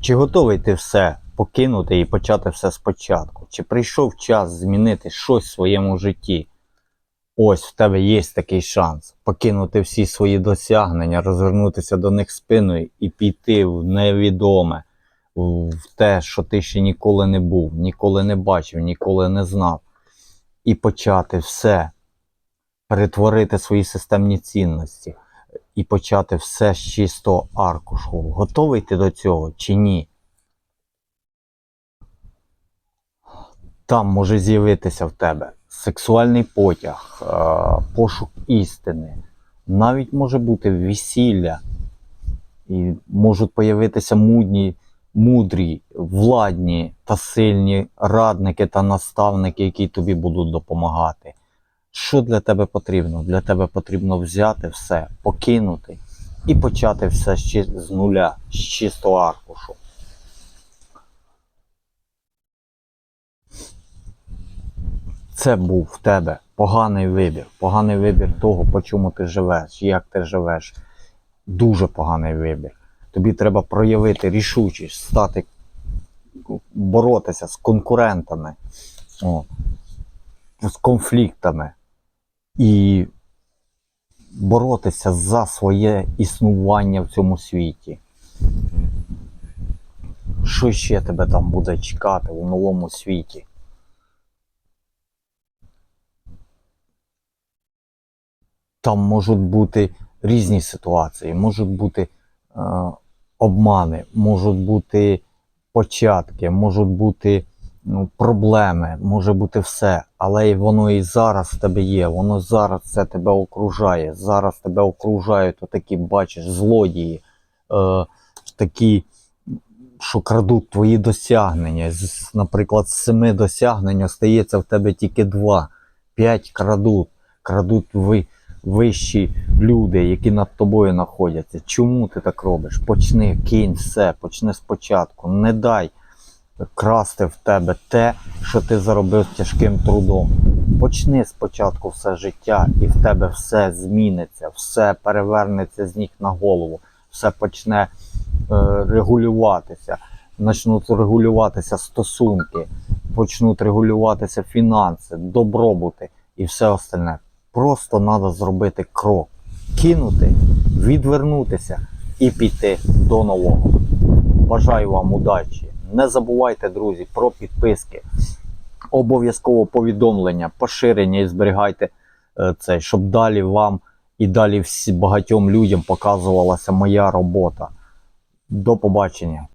Чи готовий ти все покинути і почати все спочатку? Чи прийшов час змінити щось в своєму житті? Ось в тебе є такий шанс покинути всі свої досягнення, розвернутися до них спиною і піти в невідоме, в те, що ти ще ніколи не був, ніколи не бачив, ніколи не знав. І почати все, перетворити свої системні цінності і почати все з чистого аркушу. Готовий ти до цього чи ні? Там може з'явитися в тебе сексуальний потяг, е, пошук істини, навіть може бути весілля, і можуть появитися мудні, мудрі, владні та сильні радники та наставники, які тобі будуть допомагати. Що для тебе потрібно? Для тебе потрібно взяти все, покинути і почати все з нуля, з чистого аркушу. Це був в тебе поганий вибір. Поганий вибір того, по чому ти живеш, як ти живеш. Дуже поганий вибір. Тобі треба проявити рішучість, стати боротися з конкурентами, о, з конфліктами і боротися за своє існування в цьому світі. Що ще тебе там буде чекати у новому світі? Там можуть бути різні ситуації, можуть бути е, обмани, можуть бути початки, можуть бути ну, проблеми, може бути все. Але воно і зараз в тебе є, воно зараз це тебе окружає. Зараз тебе окружають отакі, бачиш, злодії, е, такі, що крадуть твої досягнення. З, наприклад, з семи досягнень остається в тебе тільки два. П'ять крадуть, крадуть ви вищі люди, які над тобою знаходяться. Чому ти так робиш? Почни, кинь все, почни спочатку. Не дай красти в тебе те, що ти заробив тяжким трудом. Почни спочатку все життя, і в тебе все зміниться, все перевернеться з ніг на голову, все почне е, регулюватися. Почнуть регулюватися стосунки, почнуть регулюватися фінанси, добробути і все остальне. Просто треба зробити крок, кинути, відвернутися і піти до нового. Бажаю вам удачі. Не забувайте, друзі, про підписки, обов'язково повідомлення, поширення і зберігайте е, це, щоб далі вам і далі всі багатьом людям показувалася моя робота. До побачення.